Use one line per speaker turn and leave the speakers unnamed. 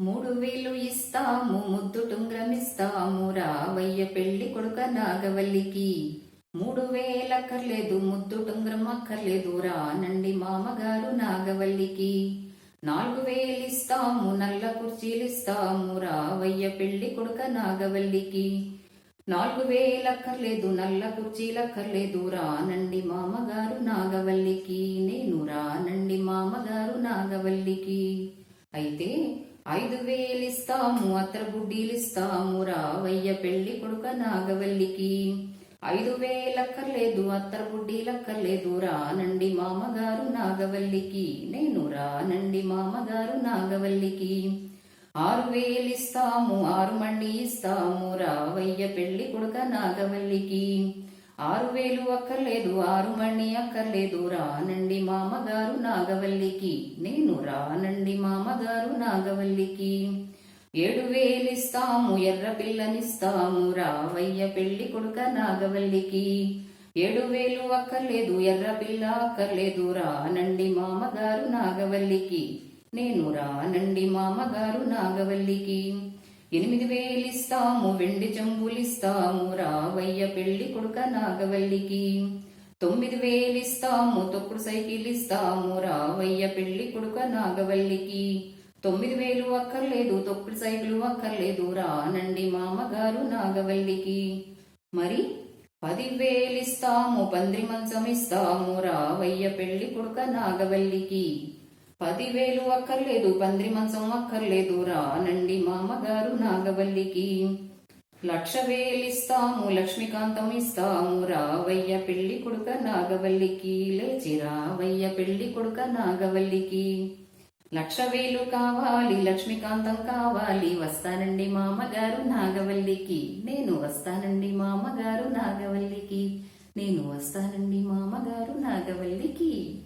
మూడు వేలు ఇస్తాము ముద్దు టుంగ్రమిస్తాము రావయ్య పెళ్ళి కొడుక నాగవల్లికి. మూడు వేల అక్కర్లేదు ముద్దు టుంగ్రం అక్కర్లేదు రానండి మామగారు నాగవల్లికి. నాలుగు వేలు ఇస్తాము నల్ల కుర్చీలు ఇస్తాము రావయ్య పెళ్ళి కొడుక నాగవల్లికి. నాలుగు వేలు అక్కర్లేదు నల్ల కుర్చీలు అక్కర్లేదు రానండి మామగారు నాగవల్లికి. నేను రానండి మామగారు నాగవల్లికి. అయితే ఐదు వేలిస్తాము అత్ర బుడ్డీలు రావయ్య పెళ్ళి కొడుక నాగవల్లికి. ఐదు వేలు అక్కర్లేదు అత్తర రానండి మామగారు నాగవల్లికి. నేను రానండి మామగారు నాగవల్లికి. ఆరు వేలిస్తాము ఆరు మండి ఇస్తాము రావయ్య పెళ్ళి కొడుక నాగవల్లికి. ఆరు వేలు అక్కర్లేదు ఆరు మణి అక్కర్లేదు. రానండి మామగారు నాగవల్లికి. నేను రానండి మామగారు నాగవల్లికి. ఏడు వేలిస్తాము ఎర్ర పిల్లనిస్తాము. రావయ్య పెళ్ళి కొడుక నాగవల్లికి. ఏడు వేలు అక్కర్లేదు ఎర్ర పిల్ల అక్కర్లేదు. రానండి మామగారు నాగవల్లికి. నేను రానండి మామగారు నాగవల్లికి. ఎనిమిది వేలిస్తాము వెండి చెంబులిస్తాము రావయ్య పెళ్ళి కొడుక నాగవల్లికి. తొమ్మిది వేలిస్తాము తొక్కుడు సైకిల్ ఇస్తాము రావయ్య పెళ్ళి కొడుక నాగవల్లికి. తొమ్మిది వేలు అక్కర్లేదు తొక్కుడు సైకిల్ అక్కర్లేదు రానండి మామగారు నాగవల్లికి. మరి పది వేలిస్తాము పంద్రి మంచం ఇస్తాము రావయ్య పెళ్ళి కొడుక నాగవల్లికి. పదివేలు అక్కర్లేదు పంద్రి మంచం అక్కర్లేదు రానండి మామగారు నాగవల్లికి. లక్ష వేలిస్తాము లక్ష్మీకాంతం ఇస్తాము రావయ్య పెళ్ళి కొడుక నాగవల్లికి. లేచి రావయ్య పెళ్ళి కొడుక నాగవల్లికి. లక్ష వేలు కావాలి లక్ష్మీకాంతం కావాలి వస్తానండి మామగారు నాగవల్లికి. నేను వస్తానండి మామగారు నాగవల్లికి. నేను వస్తానండి మామగారు నాగవల్లికి.